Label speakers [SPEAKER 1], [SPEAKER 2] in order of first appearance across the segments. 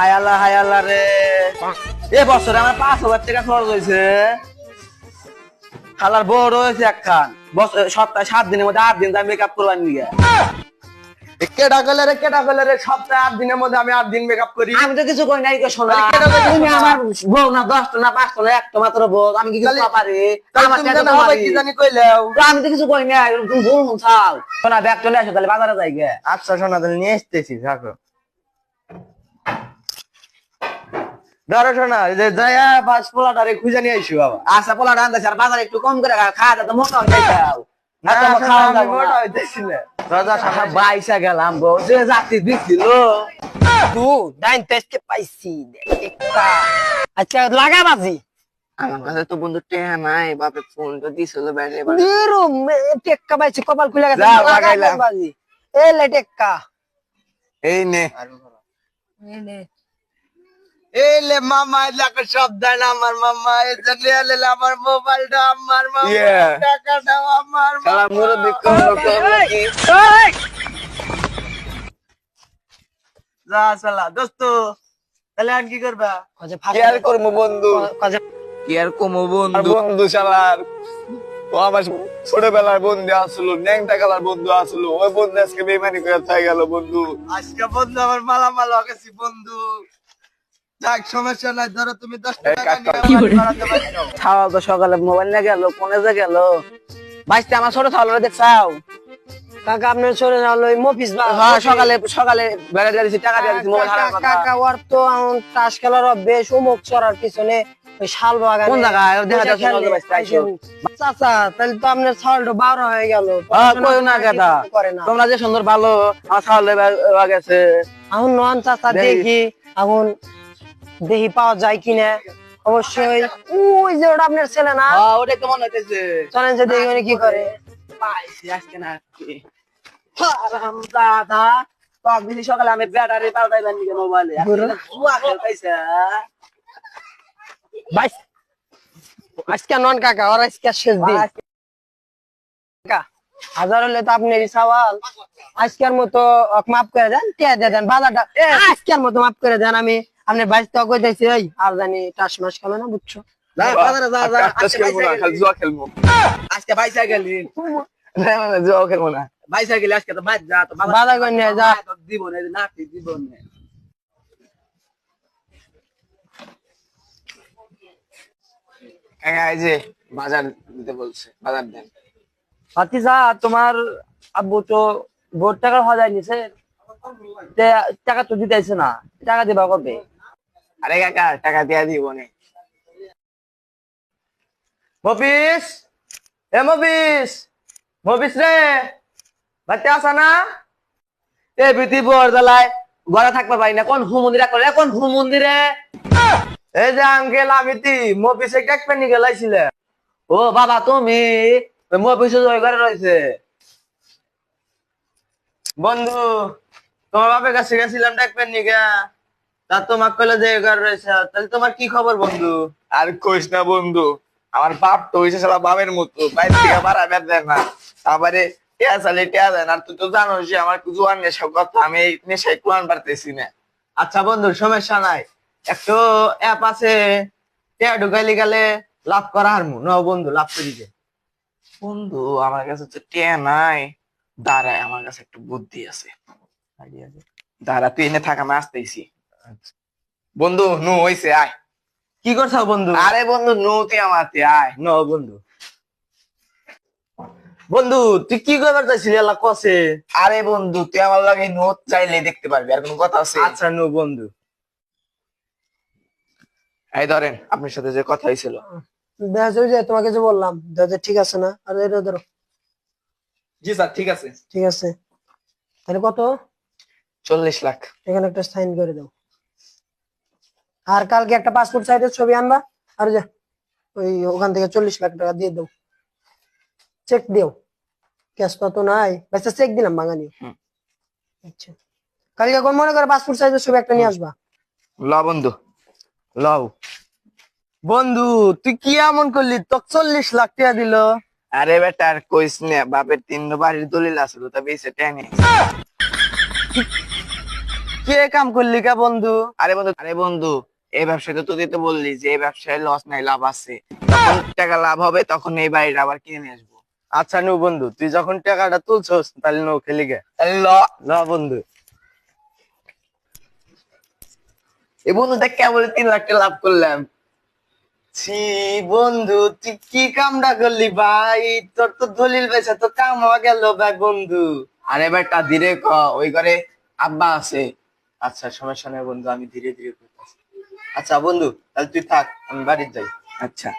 [SPEAKER 1] আল্লাহ high আল্লাহ রে। এ বছরে আমার পাঁচ হাজার টাকা খরচ হয়েছে। খালার বড় একখান। সপ্তাহে সাত দিনের মধ্যে আট দিন আমি মেকআপ করবার নিয়ে
[SPEAKER 2] কেটা গেলে রে কেটা গেলে রে সপ্তাহে আট দিনের মধ্যে আমি আট দিন মেকআপ করি।
[SPEAKER 1] আমি তো কিছু কই নাই গো সোনা।
[SPEAKER 2] তাহলে কেন কইছিস
[SPEAKER 1] তুমি
[SPEAKER 2] না?
[SPEAKER 1] আমার বউ না দশটা না পাঁচটা না একটা মাত্র বউ। আমি কি কিছু পারি আমার
[SPEAKER 2] তুমি
[SPEAKER 1] টাকা
[SPEAKER 2] জানো
[SPEAKER 1] তোমারই।
[SPEAKER 2] হবে কি জানি কইলেও।
[SPEAKER 1] আমি তো কিছু কই নাই তুমি ভুল শুনছাও সোনা ব্যাগ চলে আসো তাহলে বাজারে যাই গে
[SPEAKER 2] আচ্ছা শোনা তাহলে নিয়ে আসতেছি থাকো। ধরো যে পাঁচ পোলাটারে খুঁজে নিয়ে আইসু বাবা।
[SPEAKER 1] আচ্ছা আর বাজারে একটু কম করে খা- খাওয়া তো মোটা হয়ে। যাও না
[SPEAKER 2] না
[SPEAKER 1] তো খাওয়া
[SPEAKER 2] আমি মোটা হইতেছি না দাদা
[SPEAKER 1] আমরা বাইসা গেলাম বউ যে জাতি দিছিল।
[SPEAKER 3] তু ডাইন টেস্টে পাইছি আচ্ছা লাগা বাজি
[SPEAKER 2] আমার কাছে তো বন্ধু টেহা নাই বাপে ফোন তো দিছিল বাইরে
[SPEAKER 3] দিরু টেক্কা পাইছি কপাল খুলে গেছে
[SPEAKER 2] লাগাইলাম।
[SPEAKER 3] বাজি এ লে টেক্কা
[SPEAKER 2] এই নে। এই লে মামা এলাকা সব দেন আমার মামা এলে আমার মোবাইলটা আমার মামা টাকাটা আমার যা সালা দোস্ত তাহলে আর কি করবা?
[SPEAKER 3] কজে
[SPEAKER 2] কি আর করব বন্ধু?
[SPEAKER 3] কজে
[SPEAKER 2] কি আর কমো বন্ধু? বন্ধু শালার ও আমার ছোটবেলার বন্ধু আসলো ন্যাংটা কালার বন্ধু আসলো ওই বন্ধু আজকে বেমানি করে গেল বন্ধু। আজকে বন্ধু আমার মালামাল হয়েছি বন্ধু। যাক সমস্যা নাই ধরো তুমি দশ টাকা নিয়ে আমার বাড়াতে পারছ।
[SPEAKER 1] ছাওয়াল তো সকালে মোবাইল নিয়ে গেল কোনে যে গেল। বাইসতে আমার ছোট ছাওয়াল দেখছাও
[SPEAKER 3] কাকা আপনার চলে যাও ওই মফিস
[SPEAKER 1] হ্যাঁ সকালে সকালে বেড়া দিয়ে টাকা দিয়ে মোবাইল হারার কথা।
[SPEAKER 3] কাকা ওর তো তাস খেলার বেশ উমুক চড়ার পিছনে ওই শাল বাগানে।
[SPEAKER 1] কোন জায়গায়? দেখা যাচ্ছে
[SPEAKER 3] খেলে।
[SPEAKER 1] নজর বাইসতে আইসো।
[SPEAKER 3] চাচা তাহলে তো আপনার ছালটা বারো হয়ে গেল।
[SPEAKER 1] কই না কেটা। তোমরা যে সুন্দর ভালো আমার ছাওয়াল গেছে।
[SPEAKER 3] এখন নন চাচা
[SPEAKER 1] দেখি।
[SPEAKER 3] দেখি। এখন দেখি পাওয়া যায় কিনা? অবশ্যই। ওই যে ওটা আপনার ছেলে না?
[SPEAKER 1] হ্যাঁ ওটা কেমন হইতেছে?
[SPEAKER 3] চলেন যে দেখি উনি কি করে।
[SPEAKER 1] পাইছি আজকে না দাদা তো সকালে আমি ব্যাটারি পাল্টাইবার নিকে মোবাইলে জুয়া খেলতেছে
[SPEAKER 3] বাইস। আজকে নন কাকা ওর আজকে শেষ দিন। হাজার হলে তো আপনারই সওয়াল। আজকের মতো মাফ করে দেন টিয়া দিয়ে দেন বাজারটা আজকের মতো মাফ করে দেন আমি। আপনার বাইশ তো কই কইতেছি এই আর জানি টাস মাস খেলো না বুঝছ?
[SPEAKER 1] যা বাজারে যা যা আজকে
[SPEAKER 2] খেলব না, খালি জুয়া খেলব।
[SPEAKER 1] আজকে বাইসা গেলি।
[SPEAKER 2] না, না, না, জুয়া খেলব না।
[SPEAKER 1] বাইসা গেলি আজকে তো যা তো
[SPEAKER 3] বাজার করে নিয়ে যা।
[SPEAKER 1] দিব না নাতি দিব না।
[SPEAKER 2] এই যে বাজার দিতে বলছে বাজার দেন।
[SPEAKER 1] ভাতিজা তোমার আব্বু তো ভোট টাকা হজাই নিছে। টাকা তো দিতেছে না টাকা দিবা কবে?
[SPEAKER 2] আরে কাকা, টাকা দিয়া দিব নে। মফিস? এ মফিস? মফিস রে বাচ্চা আসা না?
[SPEAKER 1] এ বিতি জ্বালায়, ঘরে থাকতে পারি না। কোন হু মন্দিরা করে কোন হু মন্দিরে
[SPEAKER 2] এই যে আঙ্কেল আমি তি মফিসে কেক পেনি গেলাইছিলে।
[SPEAKER 1] ও বাবা, তুমি? মফিসে ওই ঘরে রয়েছে।
[SPEAKER 2] বন্ধু, তোমার বাপের কাছে গেছিলাম কেক পেনি গা। তা তোমার কইলে যে এগার রয়েছে তাহলে তোমার কি খবর বন্ধু? আর কইস না বন্ধু আমার বাপ তো হইছে সালা বাপের মতো বাইর থেকে বাড়া বের দেয় না। তারপরে টিয়া চালে টিয়া দেন আর তুই তো জানো যে আমার নেশা কথা আমি এই নেশায় পারতেছি না। আচ্ছা বন্ধু সমস্যা নাই। একটু অ্যাপ আছে টিয়া ঢুকাইলে গেলে লাভ করা হারমু। ন বন্ধু লাভ করি যে। বন্ধু আমার কাছে তো টিয়া নাই। দাঁড়ায় আমার কাছে একটু বুদ্ধি আছে। দাঁড়া তুই এনে থাকা আমি আসতেছি। বন্ধু নু হইছে আয়।
[SPEAKER 1] কি করছ বন্ধু?
[SPEAKER 2] আরে বন্ধু নু তুই আমার আয়।
[SPEAKER 1] ন বন্ধু। বন্ধু তুই কি করবার চাইছিলি আল্লাহ কসে?
[SPEAKER 2] আরে বন্ধু তুই আমার লাগে নোট চাইলে দেখতে পারবি আর কোনো কথা আছে?
[SPEAKER 1] আচ্ছা নো বন্ধু।
[SPEAKER 2] এই ধরেন আপনার সাথে যে কথা হয়েছিল
[SPEAKER 3] বেশ ওই যে তোমাকে যে বললাম। দাদা ঠিক আছে না? আর এটা ধরো।
[SPEAKER 2] জি স্যার ঠিক আছে।
[SPEAKER 3] ঠিক আছে। তাহলে কত?
[SPEAKER 2] চল্লিশ লাখ।
[SPEAKER 3] এখানে একটা সাইন করে দাও। আর কালকে একটা পাসপোর্ট সাইজের ছবি আনবা আর যা ওই ওখান থেকে চল্লিশ লাখ টাকা দিয়ে দাও চেক দিও। ক্যাশ তো নাই। বাচ্চা চেক দিলাম বাঙালি। আচ্ছা। কালকে কোন মনে করে পাসপোর্ট সাইজের ছবি একটা নিয়ে আসবা।
[SPEAKER 2] ল বন্ধু। লও।
[SPEAKER 1] বন্ধু তুই কি এমন করলি? তোকে চল্লিশ লাখ টাকা দিল।
[SPEAKER 2] আরে বেটা আর কইস না বাপের তিন বাড়ির দলিল আসলো তা বেশি টেনে। কে কাম করলি কা বন্ধু? আরে বন্ধু আরে বন্ধু এই ব্যবসায় তো তুই তো বললি যে এই ব্যবসায় লস নাই লাভ আছে। যখন টাকা লাভ হবে তখন এই বাড়িটা আবার কিনে নিয়ে আসব। আচ্ছা নু বন্ধু তুই যখন টাকাটা তুলছস তাহলে নো খেলি গে। ল। ল বন্ধু। এই বন্ধু দেখ কেবল তিন লাখ টাকা লাভ করলাম। ছি বন্ধু তুই কি কামটা করলি ভাই? তোর তো দলিল পেয়েছে তো কাম হওয়া গেল ভাই বন্ধু। আরে বেটা ধীরে ক ওই ঘরে আব্বা আছে। আচ্ছা সমস্যা নেই বন্ধু আমি ধীরে ধীরে করতেছি আচ্ছা বন্ধু তাহলে তুই থাক আমি বাড়িতে যাই। আচ্ছা।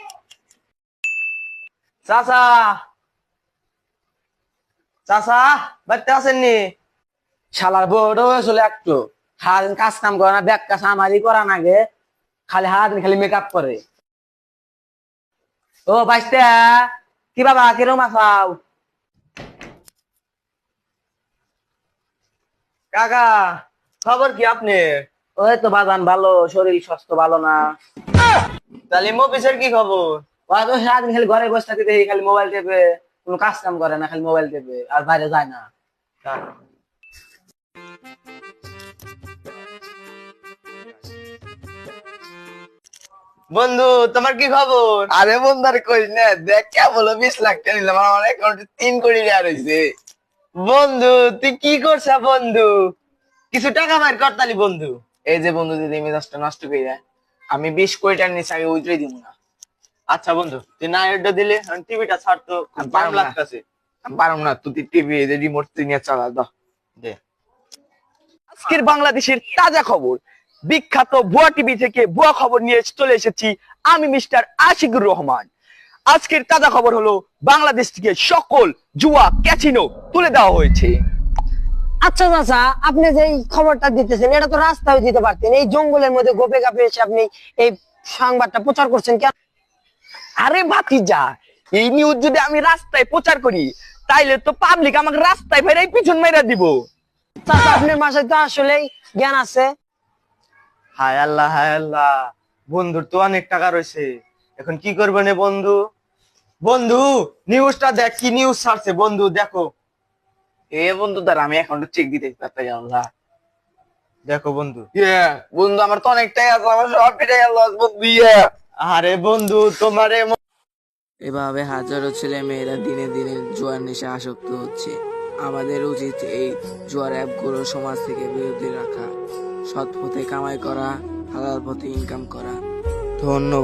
[SPEAKER 2] চাচা! চাচা বাড়িতে আসেননি
[SPEAKER 1] শালার বড় হয়েছিল একটু। সারাদিন কাজ কাম করে না ব্যাগ কাজ আমারই করা নাগে খালি সারাদিন খালি মেকআপ করে। ও বাইসতে কি বাবা কিরম আসাও
[SPEAKER 2] কাকা খবর কি আপনি
[SPEAKER 1] ওই তো বাজান ভালো শরীর স্বাস্থ্য ভালো না।
[SPEAKER 2] তাহলে অফিসের কি খবর?
[SPEAKER 1] ওই তো সারাদিন খালি ঘরে বসে থাকতে দেখি খালি মোবাইল টেপে কোনো কাজ কাম করে না খালি মোবাইল টেপে আর বাইরে যায় না।
[SPEAKER 2] বন্ধু তোমার কি খবর? আরে বন্ধু আর কইস না দেখ কে বলো বিশ লাখ টাকা নিলাম আমার অ্যাকাউন্টে তিন কোটি টাকা রয়েছে বন্ধু তুই কি করছ বন্ধু? কিছু টাকা মার করতালি বন্ধু। এই যে বন্ধু যদি মেজাজটা নষ্ট করে দেয় আমি বিশ কোটি টাকা নিচে আগে উইথড্র দিব না। আচ্ছা বন্ধু তুই না এটা দিলে টিভিটা পারম
[SPEAKER 4] পারব না।
[SPEAKER 2] লাগতেছে।
[SPEAKER 4] পারম না তুই টিভি রিমোট তুই নিয়ে চালা দাও
[SPEAKER 2] দে।
[SPEAKER 4] আজকের বাংলাদেশের তাজা খবর বিখ্যাত ভুয়া টিভি থেকে ভুয়া খবর নিয়ে চলে এসেছি আমি মিস্টার আশিকুর রহমান। আজকের তাজা খবর হলো বাংলাদেশ থেকে সকল জুয়া ক্যাসিনো তুলে দেওয়া হয়েছে।
[SPEAKER 3] আচ্ছা চাচা আপনি যে খবরটা দিতেছেন, এটা তো রাস্তায় দিতে পারতেন। এই জঙ্গলের মধ্যে গোপে গাপে এসে আপনি এই সংবাদটা প্রচার করছেন কেন?
[SPEAKER 4] আরে ভাতিজা, এই নিউজ যদি আমি রাস্তায় প্রচার করি, তাইলে তো পাবলিক আমাকে রাস্তায় ফেরাই পিছন মেরা দিব।
[SPEAKER 3] চাচা আপনার মাসায় তো আসলেই জ্ঞান আছে।
[SPEAKER 2] হায় আল্লাহ হায় আল্লাহ, বন্ধুর তো অনেক টাকা রয়েছে। এখন কি করবেন বন্ধু? বন্ধু নিউজটা দেখ, কি নিউজ ছাড়ছে? বন্ধু, দেখো।
[SPEAKER 4] এ বন্ধু তার আমি এখন চেক দিতে পারতাম আল্লাহ
[SPEAKER 2] দেখো বন্ধু।
[SPEAKER 4] ইয়ে বন্ধু আমার তো অনেকটাই আছে আমার সব ফিরে গেল বন্ধু ইয়ে।
[SPEAKER 2] আরে বন্ধু তোমারে
[SPEAKER 5] এভাবে হাজারো ছেলে মেয়েরা দিনে দিনে জুয়ার নেশা আসক্ত হচ্ছে। আমাদের উচিত এই জুয়ার অ্যাপগুলো সমাজ থেকে বিরতি রাখা সৎ পথে কামাই করা হালাল পথে ইনকাম করা। ধন্যবাদ।